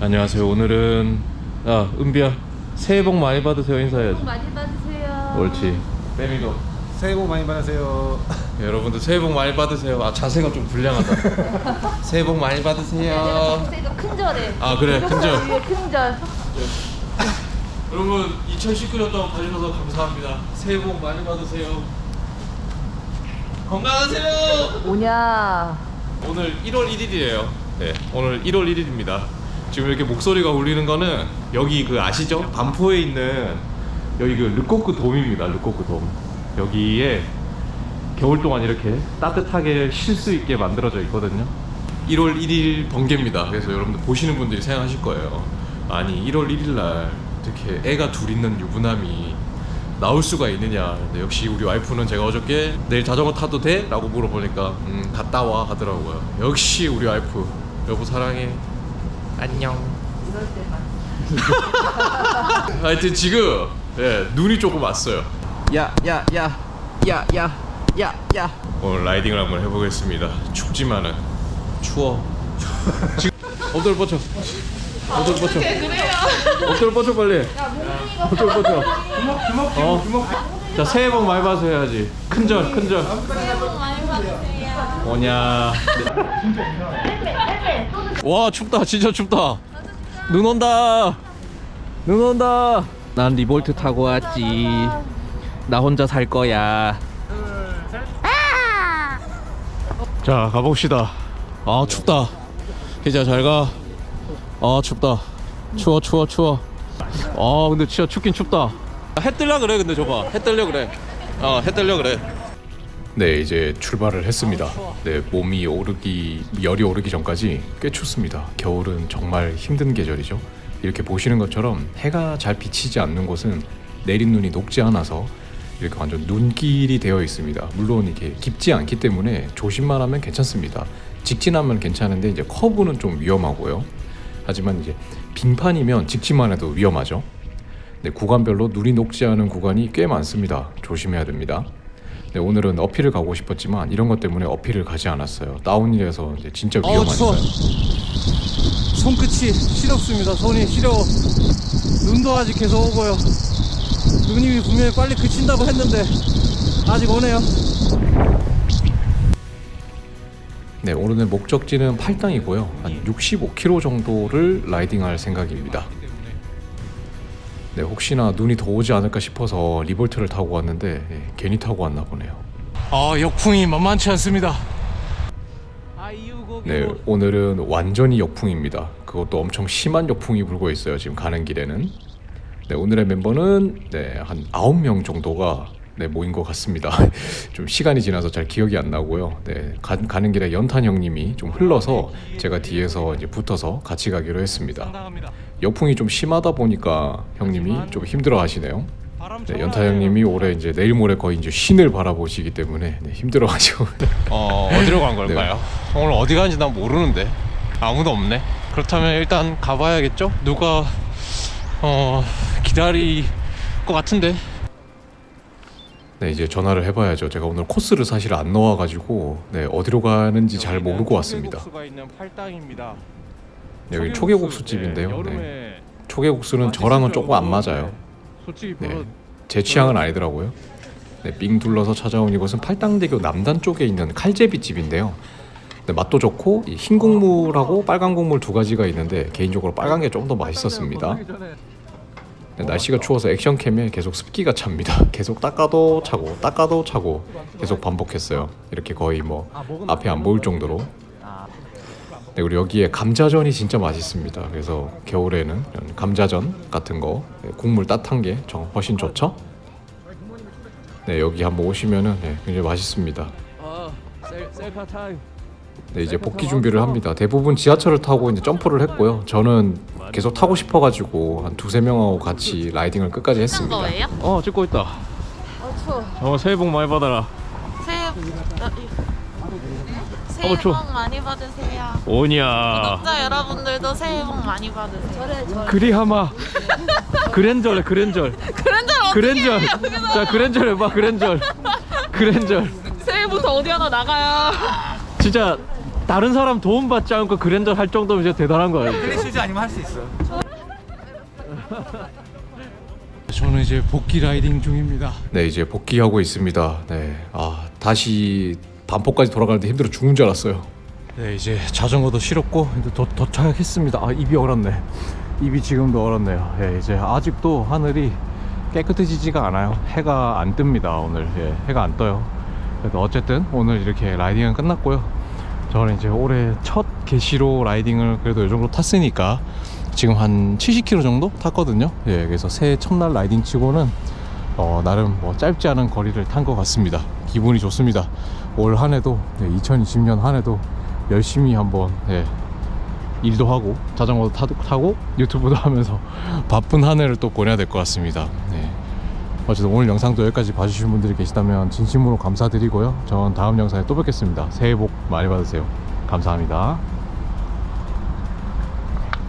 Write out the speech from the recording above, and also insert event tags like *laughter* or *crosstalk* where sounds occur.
안녕하세요. 오늘은 아 은비야 새해 복 많이 받으세요 인사해야지. 많이 받으세요. 옳지. 빼미도 새해 복 많이 받으세요. 네, 여러분들 새해 복 많이 받으세요. 아 자세가 좀 불량하다. *laughs* 새해 복 많이 받으세요. 내가 큰절해. 아 그래 큰절. 큰절. *laughs* 여러분 2019년도 봐주셔서 감사합니다. 새해 복 많이 받으세요. 건강하세요. 뭐냐? 오늘 1월 1일이에요. 네, 오늘 1월 1일입니다. 지금 이렇게 목소리가 울리는 거는 여기 그 아시죠? 반포에 있는 여기 그 르코크 돔입니다. 르코크 돔. 여기에 겨울 동안 이렇게 따뜻하게 쉴 수 있게 만들어져 있거든요. 1월 1일 번개입니다. 그래서 여러분들 보시는 분들이 생각하실 거예요. 아니 1월 1일 날 이렇게 애가 둘 있는 유부남이 나올 수가 있느냐. 근데 역시 우리 와이프는 제가 어저께 내일 자전거 타도 돼? 라고 물어보니까 음 갔다 와 하더라고요. 역시 우리 와이프. 여보 사랑해. 안녕. 이럴 때만. *laughs* 하여튼 지금 예, 눈이 조금 왔어요. 야, 야, 야, 야, 야, 야, 야. 오늘 라이딩을 한번 해보겠습니다. 춥지만은 추워. 지금 *laughs* 엎드려 뻗쳐. 엎드려 뻗쳐. 엎드려 뻗쳐 빨리. 엎 드려 뻗쳐. 주먹, 주먹, 어. 주먹. 자 새해 복 많이 받으세요 해야지. 큰절 큰절. 새해 복 많이 받으세요. 뭐냐. 와 춥다 진짜 춥다. 눈 온다. 눈 온다. 난 리볼트 타고 왔지. 나 혼자 살 거야. 자 가봅시다. 아 춥다. 희자 잘 가. 아 춥다. 추워 추워 추워. 아 근데 진짜 춥긴 춥다. 해 뜰라 그래 근데 저봐 해 뜰려 그래. 어해 뜰려 그래. 네 이제 출발을 했습니다. 네 몸이 오르기 열이 오르기 전까지 꽤 춥습니다. 겨울은 정말 힘든 계절이죠. 이렇게 보시는 것처럼 해가 잘 비치지 않는 곳은 내린 눈이 녹지 않아서 이렇게 완전 눈길이 되어 있습니다. 물론 이게 깊지 않기 때문에 조심만 하면 괜찮습니다. 직진하면 괜찮은데 이제 커브는 좀 위험하고요. 하지만 이제 빙판이면 직진만 해도 위험하죠. 네, 구간별로 눈이 녹지 않은 구간이 꽤 많습니다. 조심해야 됩니다. 네, 오늘은 어필을 가고 싶었지만 이런 것 때문에 어필을 가지 않았어요. 다운힐에서 이제 진짜 추워. 위험하니까요. 손끝이 시렵습니다. 손이 시려워. 눈도 아직 계속 오고요. 누님이 분명히 빨리 그친다고 했는데 아직 오네요. 네, 오늘의 목적지는 팔당이고요. 한 65km 정도를 라이딩할 생각입니다. 네, 혹시나 눈이 더 오지 않을까 싶어서 리볼트를 타고 왔는데 예, 괜히 타고 왔나 보네요. 아, 역풍이 만만치 않습니다. 네, 오늘은 완전히 역풍입니다. 그것도 엄청 심한 역풍이 불고 있어요. 지금 가는 길에는. 네, 오늘의 멤버는 네, 한 9명 정도가 네, 모인 것 같습니다. *laughs* 좀 시간이 지나서 잘 기억이 안 나고요. 네, 가, 가는 길에 연탄 형님이 좀 흘러서 제가 뒤에서 이제 붙어서 같이 가기로 했습니다. 역풍이 좀 심하다 보니까 형님이 좀 힘들어 하시네요. 네, 연타. 형님이 올해 이제 내일 모레 거의 이제 신을 바라보시기 때문에 네, 힘들어가지고 *laughs* 어 어디로 간 걸까요? 오늘 어디 가는지 난 모르는데 아무도 없네. 그렇다면 일단 가봐야겠죠? 누가 어 기다릴 것 같은데. 네 이제 전화를 해봐야죠. 제가 오늘 코스를 사실 안 넣어가지고 네, 어디로 가는지 잘 모르고 왔습니다. 네, 여기 초계국수 집인데요. 네, 네. 초계국수는 저랑은 조금 안 맞아요. 네, 제 취향은 아니더라고요. 네, 삥 둘러서 찾아온 이곳은 팔당대교 남단 쪽에 있는 칼제비 집인데요. 네, 맛도 좋고 이흰 국물하고 빨간 국물 두 가지가 있는데 개인적으로 빨간 게 좀 더 맛있었습니다. 네, 날씨가 추워서 액션캠에 계속 습기가 찹니다. *laughs* 계속 닦아도 차고 닦아도 차고 계속 반복했어요. 이렇게 거의 뭐 앞에 안 보일 정도로. 네, 그리고 여기에 감자전이 진짜 맛있습니다. 그래서 겨울에는 감자전 같은 거 네, 국물 따뜻한 게 정- 훨씬 좋죠. 네 여기 한번 오시면은 네, 굉장히 맛있습니다. 아, 셀, 셀카 타임. 네 이제 복귀 준비를 합니다. 대부분 지하철을 타고 이제 점프를 했고요. 저는 계속 타고 싶어가지고 한 두세 명하고 같이 라이딩을 끝까지 했습니다. 거예요? 어 찍고 있다. 어 추워. 어 새해 복 많이 받아라. 새해 어, 새해 어, 추워. 복 많이 받으세요. 오냐. 구독자 여러분들도 새해 복 많이 받으세요. 저래 저. 그리하마. 그랜절 그랜절. 그런절 그랜절. 자 그랜절 해봐 그랜절. 그랜절. 새해부터 어디 하나 나가요. 진짜 다른 사람 도움 받지 않고 그랜저 할 정도면 진짜 대단한 거예요. 클리슈즈 아니면 할 수 있어. *laughs* 저는 이제 복귀 라이딩 중입니다. 네 이제 복귀하고 있습니다. 네, 아 다시 반포까지 돌아가는데 힘들어 죽는 줄 알았어요. 네 이제 자전거도 실었고 이제 도, 도착했습니다. 아 입이 얼었네. 입이 지금도 얼었네요. 예, 이제 아직도 하늘이 깨끗해지지가 않아요. 해가 안 뜹니다 오늘. 예, 해가 안 떠요. 그래도 어쨌든 오늘 이렇게 라이딩은 끝났고요. 저는 이제 올해 첫 게시로 라이딩을 그래도 이 정도 탔으니까 지금 한 70km 정도 탔거든요. 예, 그래서 새해 첫날 라이딩 치고는 어, 나름 뭐 짧지 않은 거리를 탄 것 같습니다. 기분이 좋습니다. 올 한해도 2020년 한해도 열심히 한번 예, 일도 하고 자전거도 타도, 타 고 유튜브도 하면서 *laughs* 바쁜 한 해를 또 보내야 될 것 같습니다. 네. 어쨌든 오늘 영상도 여기까지 봐주신 분들이 계시다면 진심으로 감사드리고요. 전 다음 영상에 또 뵙겠습니다. 새해 복 많이 받으세요. 감사합니다.